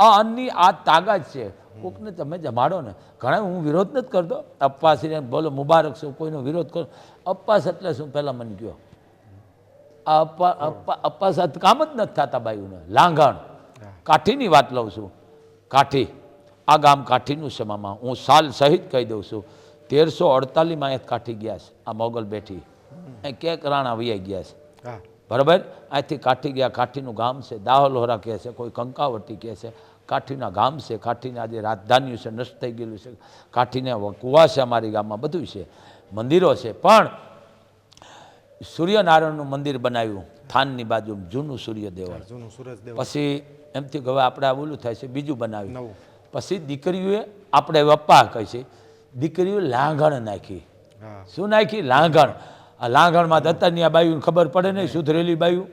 આ અન્નની આ તાકાત છે. કોકને તમે જમાડો ને. ઘણા હું વિરોધ નથી કરતો. અપ્પાસીને બોલો મુબારક છું કોઈનો વિરોધ કરો. અપ્પાસ એટલે શું? પહેલાં મને કહો. આ અપ્પા અપ્પા અપ્પા કામ જ નથી થતા બાયુને. લાંઘણ. કાઠીની વાત લઉં છું. કાઠી. આ ગામ કાઠીનું છે મામા. હું સાલ સહિત કહી દઉં છું. તેરસો અડતાલીસમાં અહીંયા કાઠી ગયા છે. આ મોગલ બેઠી. અહીં ક્યાંક રાણા વૈયા ગયા છે. બરાબર? અહીંથી કાઠી ગયા. કાઠીનું ગામ છે. દાહોલોરા કહે છે. કોઈ કંકાવટી કહે છે. કાઠીના ગામ છે કાઠીના આજે રાજધાની છે નષ્ટ થઈ ગયેલું છે કાઠીને કુવા છે અમારી ગામમાં બધું છે મંદિરો છે. પણ સૂર્યનારાયણનું મંદિર બનાવ્યું થાનની બાજુ જૂનું સૂર્યદેવ જૂનું સુરજદેવ પછી એમથી હવે આપણે આ ઓલું થાય છે બીજું બનાવ્યું. પછી દીકરીઓએ આપણે વપ્પા કહે છે દીકરીઓ લાંઘણ નાખી. શું નાખી? લાંઘણ આ લાંઘણમાં દત્તની આ બાયું ખબર પડે નહીં. સુધરેલી બાયું.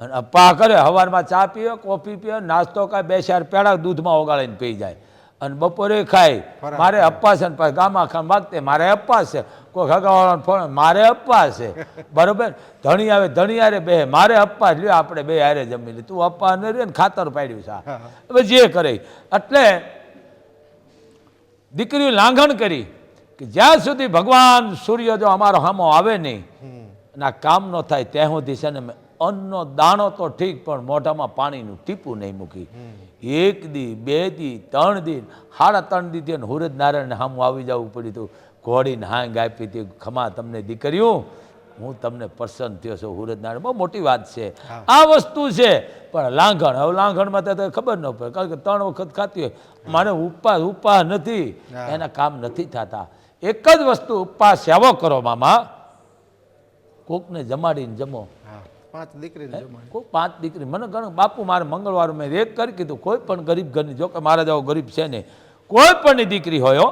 અને અપ્પા કરે સવારમાં ચા પીએ કોફી પીએ નાસ્તો કાંઈ બે ચાર પેડા દૂધમાં ઓગાળીને પી જાય. અને બપોરે ખાય. મારે અપ્પા છે ને પછી ગામા ખાન વાગતે મારે અપ્પા છે. કોઈ ખગાવાળાનો ફોન મારે અપ્પા છે. બરોબર? ધણી આવે ધણી હારે બે મારે અપ્પા લ્યો આપણે બે હારે જમી લે તું અપ્પા ને રે ને ખાતર પાડ્યું છે હવે જે કરે. એટલે દીકરીઓ લાંઘણ કરી કે જ્યાં સુધી ભગવાન સૂર્ય જો અમારો હામો આવે નહીં અને આ કામ ન થાય ત્યાં સુધી છે ને અન્નનો દાણો તો ઠીક પણ મોઢામાં પાણીનું ટીપું નહીં મૂકી. એક દી બે દી ત્રણ દી સાડા ત્રણ દી થયો ને હુરજ નારાયણને હામું આવી જવું પડ્યું હતું. ઘોડીને હાંગ આપી હતી ખમા તમને દીકરીઓ હું તમને પ્રસન્ન થયો છું હુરજ નારાયણ બહુ મોટી વાત છે. આ વસ્તુ છે. પણ લાંઘણ હવે લાંઘણમાં તો ખબર ન પડે કારણ કે ત્રણ વખત ખાતી હોય. મારે ઉપવાસ ઉપવાસ નથી. એના કામ નથી થતા. એક જ વસ્તુ ઉપવાસ સેવો કરો મામા. કોકને જમાડીને જમો. પાંચ દીકરીને જમાડી કોઈ પાંચ દીકરી? મને ગણ બાપુ મારે મંગળવાર મેં એક કરી કીધું કોઈ પણ ગરીબ ઘરની જો કે મારા જેવો ગરીબ છે ને કોઈ પણની દીકરી હોય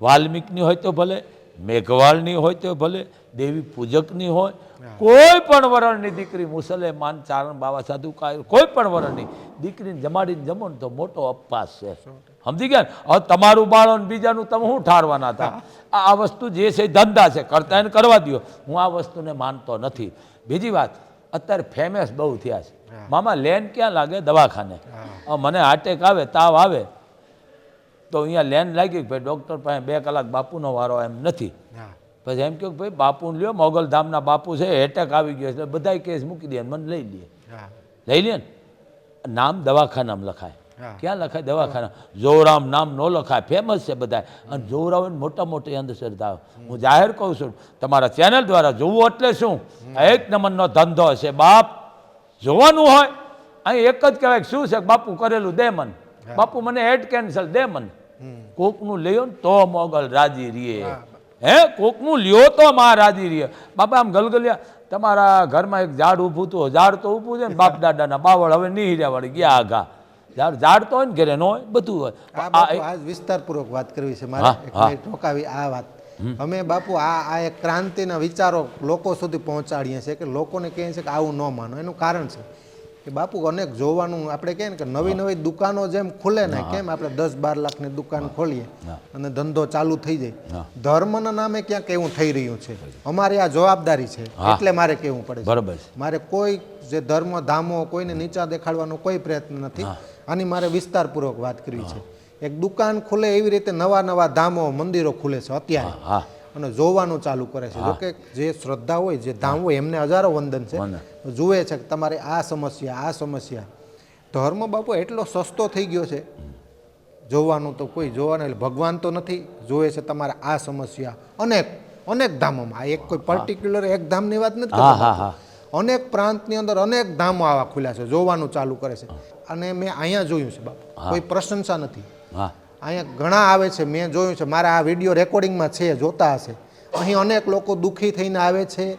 વાલ્મિકની હોય તો ભલે મેઘવાળની હોય તો ભલે દેવી પૂજકની હોય કોઈ પણ વરણની દીકરી મુસલેમાન ચારણ બાવા સાધુ કાય કોઈ પણ વરણની દીકરીને જમાડીને જમો તો મોટો અપવાસ છે. સમજી ગયા? હવે તમારું બાળો ને બીજાનું તમે શું ઠારવાના હતા? આ આ વસ્તુ જે છે ધંધા છે કરતા એને કરવા દો હું આ વસ્તુને માનતો નથી. બીજી વાત અત્યારે ફેમસ બહુ થયા છે. મામા લેન ક્યાં લાગે? દવાખાને. મને હાર્ટેક આવે તાવ આવે. તો અહીંયા લેન લાગી કે ભાઈ ડૉક્ટર પાસે બે કલાક બાપુનો વારો એમ નથી. પછી એમ કહ્યું કે ભાઈ બાપુને લ્યો મોગલધામના બાપુ છે એટેક આવી ગયો છે બધા બધાય કેસ મૂકી દે મને લઈ લે. લઈ લે ને. નામ દવાખાનામાં લખાય. ક્યાં લખાય? દવાખાના. જોરામ નામ ન લખાય. ફેમસ છે બધા અને જોરાવ મોટા મોટી અંધશ્રદ્ધા હું જાહેર કહું છું તમારા ચેનલ દ્વારા જોવું એટલે શું? એક નંબરનો ધંધો છે બાપ જોવાનું હોય અહીં એક જ કહેવાય શું છે? બાપુ કરેલું દે મન. બાપુ મને હેડ કેન્સલ દે મન. કોકનું લ્યો ને તો મોગલ રાજી રીએ. હે. કોકનું લ્યો તો માં રાજી રીએ. બાપા આમ ગલગલિયા. તમારા ઘરમાં એક ઝાડ ઊભું હતું ઝાડ તો ઊભું છે ને બાપ દાદાના. બાવળ હવે નહીં રહ્યા વળી ગયા આઘા. ઝાડ ઝાડ તો હોય ને ઘરે ન હોય બધું હોય. આ વિસ્તારપૂર્વક વાત કરવી છે મારે. રોકાવી આ વાત. અમે બાપુ આ આ એક ક્રાંતિના વિચારો લોકો સુધી પહોંચાડીએ છીએ કે લોકોને કહે છે કે આવું ન માનો. એનું કારણ છે કે બાપુ અનેક જોવાનું આપણે કહે ને કે નવી નવી દુકાનો જેમ ખુલે ને કેમ આપણે દસ બાર લાખની દુકાન ખોલીએ અને ધંધો ચાલુ થઈ જાય. ધર્મના નામે ક્યાંક એવું થઈ રહ્યું છે. અમારી આ જવાબદારી છે. એટલે મારે કહેવું પડે છે. મારે કોઈ જે ધર્મ ધામો કોઈને નીચા દેખાડવાનો કોઈ પ્રયત્ન નથી. આની મારે વિસ્તારપૂર્વક વાત કરવી છે. એક દુકાન ખુલે એવી રીતે નવા નવા ધામો મંદિરો ખુલે છે અત્યારે. અને જોવાનું ચાલુ કરે છે. જોકે જે શ્રદ્ધા હોય જે ધામ હોય એમને હજારો વંદન છે. જુએ છે કે તમારે આ સમસ્યા આ સમસ્યા. ધર્મ બાપુ એટલો સસ્તો થઈ ગયો છે. જોવાનું તો કોઈ જોવાનું એટલે ભગવાન તો નથી. જોવે છે તમારે આ સમસ્યા. અનેક અનેક ધામોમાં. આ એક કોઈ પર્ટિક્યુલર એક ધામની વાત નથી અનેક પ્રાંતની અંદર અનેક ધામો આવા ખુલ્યા છે જોવાનું ચાલુ કરે છે. અને મેં અહીંયા જોયું છે બાપુ. કોઈ પ્રશંસા નથી. અહીંયા ઘણા આવે છે મેં જોયું છે. મારા આ વીડિયો રેકોર્ડિંગમાં છે જોતા હશે. અહીં અનેક લોકો દુઃખી થઈને આવે છે.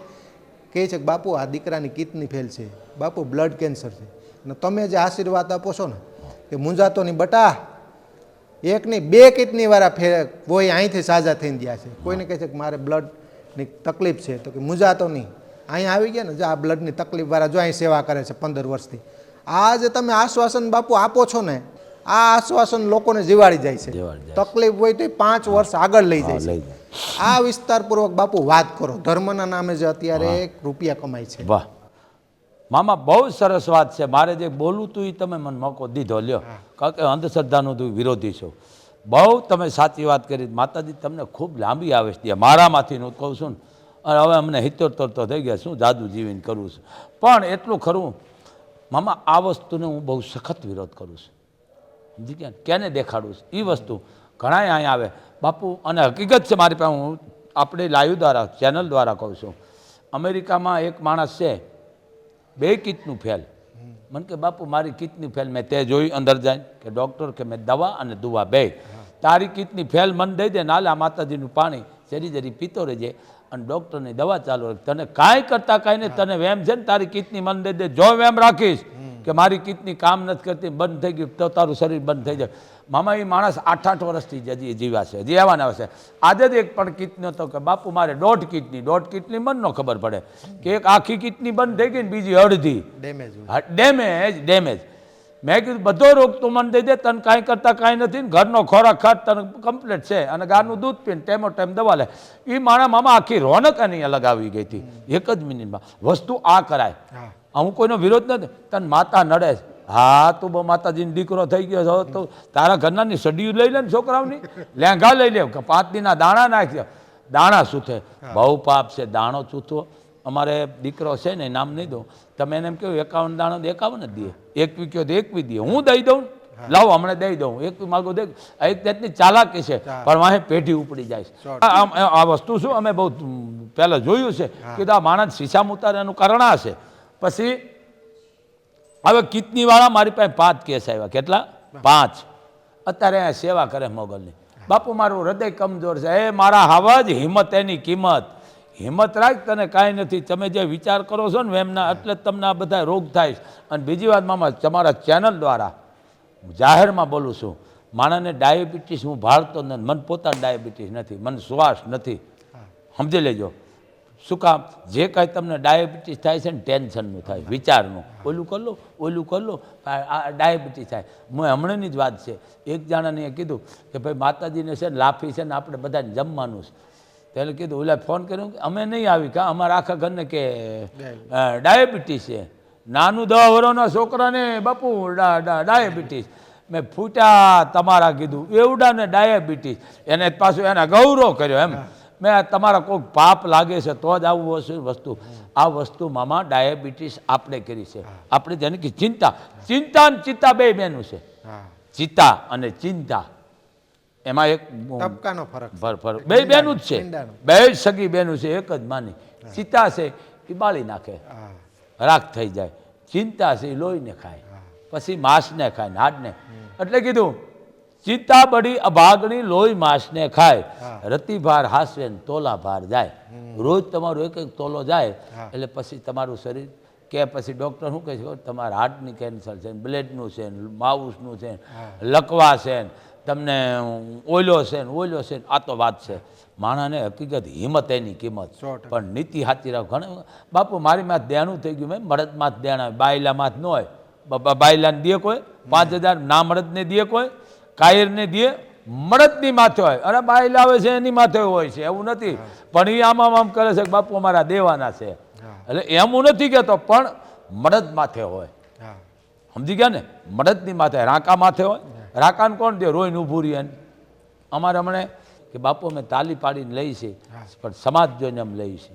કહે છે કે બાપુ આ દીકરાની કિડની ફેલ છે. બાપુ બ્લડ કેન્સર છે. અને તમે જે આશીર્વાદ આપો છો ને કે મુંજાતો ની બટા એક નહીં બે કિડની વાળા ફેર કોઈ અહીંથી સાજા થઈને ગયા છે. કોઈને કહે છે કે મારે બ્લડની તકલીફ છે. તો કે મુંજાતો નહીં અહીંયા આવી ગયા ને જો આ બ્લડની તકલીફ વાળા જો અહીં સેવા કરે છે પંદર વર્ષથી. આ જે તમે આશ્વાસન બાપુ આપો છો ને આ આશ્વાસન લોકોને જીવાડી જાય છે. તકલીફ હોય તો પાંચ વર્ષ આગળ લઈ જાય છે. આ વિસ્તારપૂર્વક બાપુ વાત કરો. ધર્મના નામે જે અત્યારે રૂપિયા કમાય છે. વાહ. મામા બહુ સરસ વાત છે. મારે જે બોલવું તું એ તમે મને મોકો દીધો લ્યો. કારણ કે અંધશ્રદ્ધાનો તું વિરોધી છો. બહુ તમે સાચી વાત કરી. માતાજી તમને ખૂબ લાંબી આવે છે મારામાંથી હું કહું છું ને અને હવે અમને હિત્તોતર તો થઈ ગયા શું જાદુ જીવીને કરવું છે. પણ એટલું ખરું, મામા, આ વસ્તુને હું બહુ સખત વિરોધ કરું છું. સમજી ગયા? કેને દેખાડું છું? એ વસ્તુ ઘણાય અહીંયા આવે. બાપુ, અને હકીકત છે મારી પાસે, હું આપણે લાઈવ દ્વારા, ચેનલ દ્વારા કહું છું. અમેરિકામાં એક માણસ છે, બે કીટનું ફેલ. મને કે, બાપુ, મારી કીટની ફેલ મેં તે જોઈ અંદર જાય. કે ડૉક્ટર કે મેં દવા અને દુવા બે. તારી કીટની ફેલ મન દઈ દે નાલા માતાજીનું પાણી જરી જરી પીતો રહેજે. અને ડૉક્ટરની દવા ચાલુ રાખી. તને કાંઈ કરતા કાંઈ નહીં તને વેમ છે ને તારી કિટની મન દઈ દે. જો વેમ રાખીશ કે મારી કિડની કામ નથી કરતી બંધ થઈ ગયું તો તારું શરીર બંધ થઈ જાય. મામા એ માણસ આઠ આઠ વર્ષથી હજી જીવા છે હજી આવવાના છે. આજે જ એક પણ કિડની હતો કે બાપુ મારે દોઢ કિડની દોઢ કિડની મનનો ખબર પડે કે એક આખી કિડની બંધ થઈ ગઈ ને બીજી અડધી. ડેમેજ ડેમેજ ડેમેજ મેં કીધું બધો રોગ તું મને દઈ દે તને કાંઈ કરતાં કાંઈ નથી ઘરનો ખોરાક ખાટ તને કમ્પ્લીટ છે. અને ગારનું દૂધ પીને ટાઈમો ટાઈમ દવા લે. એ મારા મામા આખી રોનક એની અલગ આવી ગઈ હતી. એક જ મિનિટમાં. વસ્તુ આ કરાય. હું. કોઈનો વિરોધ નથી. તને માતા નડે. હા તું બહુ માતાજીનો દીકરો થઈ ગયો છો. તો તારા ઘરનાની સડિયું લઈ લે ને છોકરાઓની. લેંઘા લઈ લે. કે પાંચ દિનના દાણા નાખી દાણા સૂથે. બહુ પાપ છે. દાણો ચૂથવો અમારે દીકરો છે ને નામ નહીં દઉં. તમે એને એમ કહ્યું એકાવન દાણો તો એકાવન જ દે એકવી કહો તો એકવી દે હું દઈ દઉં લાવો હમણાં દઈ દઉં. એક માગો દે એક. જાતની ચાલાકી છે પણ વાહે પેઢી ઉપડી જાય છે. આ વસ્તુ શું? અમે બહુ પહેલાં જોયું છે કે આ માણસ શીશા ઉતારે એનું કારણ આ છે. પછી હવે કિતની વાળા મારી પાસે પાંચ કેસ આવ્યા. કેટલા? પાંચ. અત્યારે અહીંયા સેવા કરે મોગલની. બાપુ મારું હૃદય કમજોર છે. એ મારા હાવજ હિંમત એની કિંમત. હિંમત રાખ તને કાંઈ નથી. તમે જે વિચાર કરો છો ને એમના એટલે જ તમને આ બધા રોગ થાય અને બીજી વાત મામા, તમારા ચેનલ દ્વારા જાહેરમાં બોલું છું, માણસને ડાયાબિટીસ હું ભાળતો નથી. મને પોતાને ડાયાબિટીસ નથી. મને શ્વાસ નથી. સમજી લેજો. શું કામ? જે કાંઈ તમને ડાયાબિટીસ થાય છે ને ટેન્શનનું થાય, વિચારનું. ઓલું કરી ઓલું કરી આ ડાયાબિટીસ થાય. મેં હમણાંની જ વાત છે. એક જણાને કીધું કે ભાઈ માતાજીને છે ને લાફી છે ને આપણે બધાને જમવાનું છે. ત્યારે કીધું ઓલા ફોન કર્યો કે અમે નહીં આવી કા? અમારા આખા ઘરને કે ડાયાબિટીસ. છે. નાનું દસ વર્ષના છોકરાને બાપુ ડાયાબિટીસ. મેં ફૂટ્યા તમારા કીધું એવડા ને ડાયાબિટીસ. એને પાછું એના ગૌરવ કર્યો એમ. મેં તમારા કોઈક પાપ લાગે છે તો જ આવું હશે વસ્તુ. આ વસ્તુ મામા ડાયાબિટીસ આપણે કરી છે. આપણે જેને કે ચિંતા ચિંતા અને ચિત્તા બે બેનું છે. ચિત્તા અને ચિંતા. એમાં એક તબકાનો ફરક ભર ફર ફર બે બેનું જ છે. બે જ સગી બેનું છે એક જ માની. ચિતા છે એ બાળી નાખે. રાખ થઈ જાય. ચિંતા છે એ લોહીને ખાય. પછી માંસને ખાય ને એટલે કીધું ચિંતા બળી અભાગણી લોહી માંસને ખાય. રતિભાર હાસવે ને તોલા ભાર જાય રોજ તમારું એક એક તોલો જાય. એટલે પછી તમારું શરીર કે પછી ડૉક્ટર શું કહે છે? તમારા હાર્ટની કેન્સર છે ને બ્લેડનું છે ને માઉસનું છે લકવા છે તમને ઓઈલો છે ને ઓલ્યો છે આ તો વાત છે. માણસને હકીકત હિંમત એની કિંમત પણ નીતિ હાથી રાખ. ઘણા બાપુ મારી માથે દેણું થઈ ગયું મેં મળદમાં જ આવે બાયલા માથ ન હોય. બાયલાને દે કોઈ પાંચ હજાર ના મરદને દે કોઈ કાયરને દે મરદની માથે હોય. અરે બાયલા આવે છે એની માથે હોય છે એવું નથી. પણ એ આમ આમ કરે છે કે બાપુ અમારા દેવાના છે. એટલે એમ હું નથી કહેતો પણ મરદ માથે હોય. સમજી ગયા ને? મરદની માથે રાંકા માથે હોય. રાકાને કોણ દે રોઈને ઊભું રહે એને. અમારે હમણે કે બાપુ અમે તાલી પાડીને લઈ છે પણ સમાજ જોઈને આમ લઈ છે.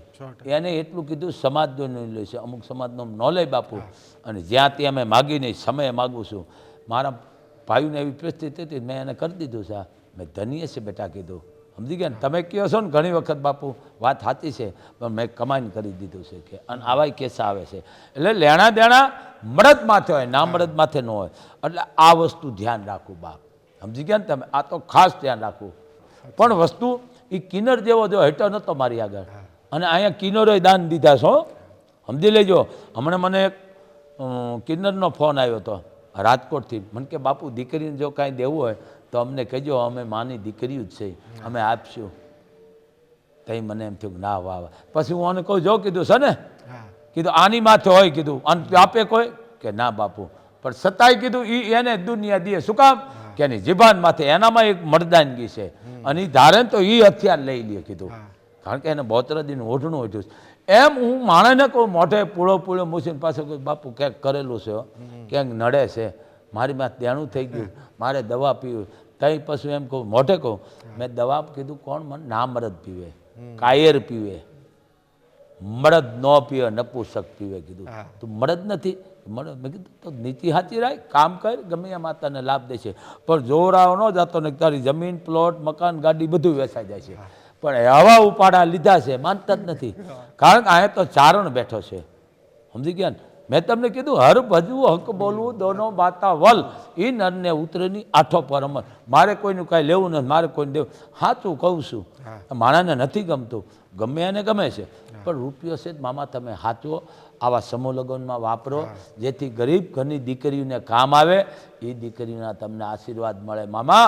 એને એટલું કીધું સમાજ જોઈને લઈ છે. અમુક સમાજનો ન લઈ બાપુ. અને જ્યાં ત્યાં અમે માગી નહીં સમયે માગું છું. મારા ભાઈઓને એવી પરિસ્થિતિ હતી મેં એને કરી દીધું છે. મેં ધન્ય છે બેટા કીધું. સમજી ગયા ને? તમે કહો છો ને ઘણી વખત બાપુ વાત સાચી છે પણ મેં કમાઈને કરી દીધું છે કે અને આવાય કેસા આવે છે. એટલે લેણા દેણા મળદ માથે હોય ના મળદ માથે ન હોય. એટલે આ વસ્તુ ધ્યાન રાખવું બાપ. સમજી ગયા ને તમે? આ તો ખાસ ધ્યાન રાખવું પણ વસ્તુ એ કિન્નર જેવો જો હેઠો નહોતો મારી આગળ. અને અહીંયા કિન્નરોએ દાન દીધા છો સમજી લેજો. હમણાં મને એક કિન્નરનો ફોન આવ્યો હતો રાજકોટથી. મને કે બાપુ દીકરીને જો કાંઈ દેવું હોય તો અમને કહેજો અમે માની દીકરીઓ જ છે અમે આપશું. તઈ મને એમ થયું ના વાહ વાહ. પછી હું આને કહું જો કીધું છે ને? કીધું આની માથે હોય કીધું અને આપે કોઈ? કે ના બાપુ. પણ સતાય કીધું એ એને દુનિયા દે શું કામ? કે એની જીભાન માથે એનામાં એક મરદાનગી છે. અને ઈ ધારે તો એ હથિયાર લઈ લે કીધું. કારણ કે એને બોતરદીનું ઓઢણું ઓઢ્યું છે. એમ હું માણસને કહું મોઢે પૂળો પૂળો મૂસીને કહું બાપુ ક્યાંક કરેલું છે ક્યાંક નડે છે. મારી માં દેણું થઈ ગયું મારે દવા પીવી. તઈ પછી એમ કહું મોઢે કહું મેં દવા કીધું કોણ મને ના મરદ પીવે? કાયર પીવે. મળદ ન પીવે નપુસક પીવે કીધું. તું મળદ નથી. મળે મેં કીધું તો નીતિ સાચી રાખ કામ કર ગમે માતાને લાભ દેશે પણ જોરાવ ન જતો ને તારી જમીન પ્લોટ મકાન ગાડી બધું વેચાઈ જાય છે. પણ હવા ઉપાડા લીધા છે માનતા જ નથી. કારણ કે અહીંયા તો ચારણ બેઠો છે. સમજી ગયા ને? મેં તમને કીધું હર ભજવું હક બોલવું દોનો બાતા વલ. એ નરને ઉતરેની આઠો પર અમર મારે કોઈનું કાંઈ લેવું નથી મારે કોઈને દેવું. સાચું કહું છું. માણાને નથી ગમતું. ગમે એને ગમે છે. પણ રૂપિયો છે જ મામા તમે સાચો આવા સમૂહ લગ્નમાં વાપરો. જેથી ગરીબ ઘરની દીકરીઓને કામ આવે. એ દીકરીના તમને આશીર્વાદ મળે. મામા